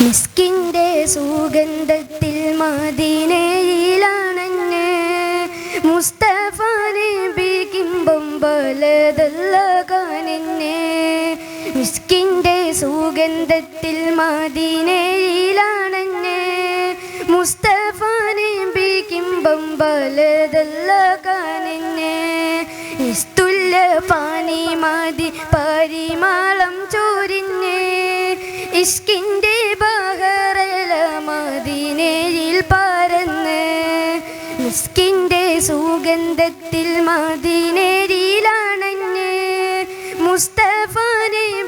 മിസ്കിന്റെ സുഗന്ധത്തിൽ മദീനയിലാണഞ്ഞ് മുസ്തഫ നബിക്കുമ്പം പലതല്ല കാനെന്നെ. മിസ്കിന്റെ സുഗന്ധത്തിൽ മദീനയിലാണഞ്ഞ് മുസ്തഫ നബിക്കുമ്പം പലതല്ല കാനെന്നെ. നിസ്തുല്യ പാനി മതി ചോരിഞ്ഞ് ഇഷ്കിന്റെ ബഹറല മദീനയിൽ പരന്ന്. മിസ്കിന്റെ സുഗന്ധത്തിൽ മദീനയിലാണഞ്ഞ് മുസ്തഫ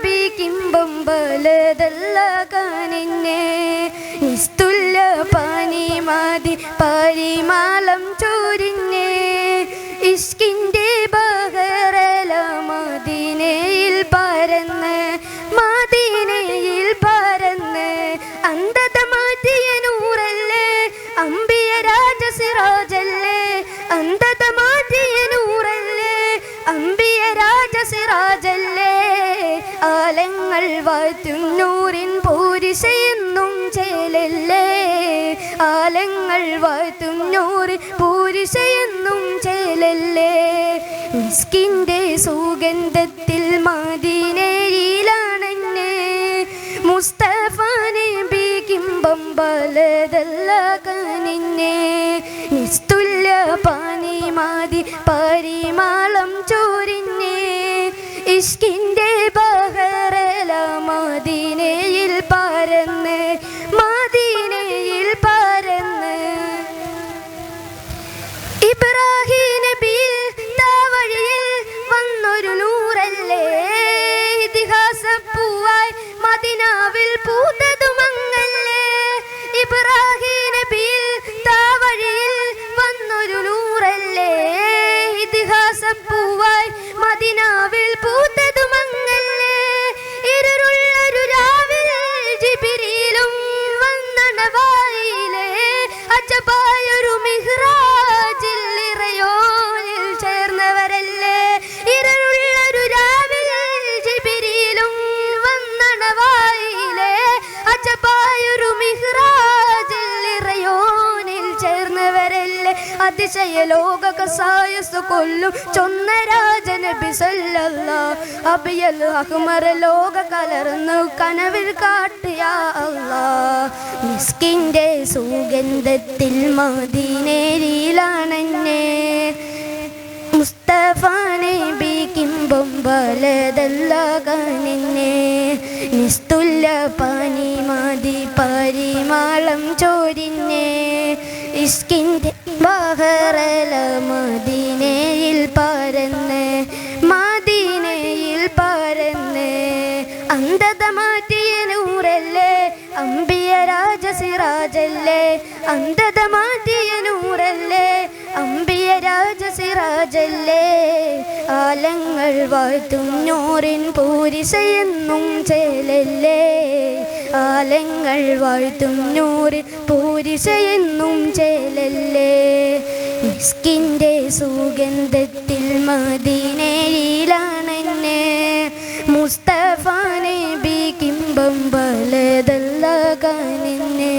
ബിക്കിമ്പം ബലതല്ല കാനെന്നെ നിസ്തുല്ല പാനി പരിമാലം പരിമാളം അമ്പിയ രാജസിറാജല്ലേ? ആലങ്ങൾ വാഴ്ത്തും നൂറിൻ പൂരിശയെന്നും ചേലല്ലേ? ആലങ്ങൾ വാഴ്ത്തും നൂറിൻ പൂരിശയെന്നും ചേലല്ലേ? മിസ്കിന്റെ സുഗന്ധത്തിൽ മദീനയിലാണെന്നെ മുസ്തഫാനെ നബിക്കുമ്പം ബലതല്ല കനിന്നെ നിസ്തുല്യ പാനി മാതി പരിമാളം ചോരിഞ്ഞേ ഇഷ്കിന്റെ ബഹറല മദീനയിൽ പരന്ന് പൂവായി മദിനാവിൽ പൂത്തതുമങ്ങല്ലേ അതിശയ ലോക കസായസ് കൊല്ലും ചൊന്ന രാജനബി സല്ലല്ലാ അബിയൽ അഹ്മർ ലോക കലർന്നു കനവിൽ കാട്ടിയ അല്ലാ. മിസ്കിന്റെ സുഗന്ധത്തിൽ മദീനയിലാണെന്നെ മുസ്തഫാനെ നബിക്കുമ്പം ബലതല്ല നിസ്തുല്ല പനി മതി പരിമാളം ചോരിന്നെ ഇഷ്കിന്റെ ബഹറല മദീനയിൽ പരന്ന് മദീനയിൽ പരന്ന്. അന്ധത മാറ്റിയ നൂറല്ലേ അമ്പിയ രാജസിറാജല്ലേ. അന്ധത മാറ്റിയ നൂറല്ലേ അമ്പിയ രാജസിറാജല്ലേ. ആലങ്ങൾ വാഴ്ത്തും നൂറിൻ പൂരിസയെന്നും ചേലല്ലേ. ആലങ്ങൾ വാഴ്ത്തും നൂറ് പൂരിശയെന്നും ചേലല്ലേ? മിസ്കിന്റെ സുഗന്ധത്തിൽ മദീനയിലാണെന്നെ. മുസ്തഫാനെ നബിക്കുമ്പം ബലതല്ല കനിന്നെ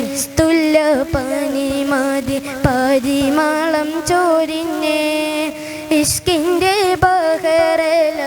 നിസ്തുല്യ പനി മതി പരിമാളം ചോരിന്നെ. ഇഷ്കിന്റെ ബഹറല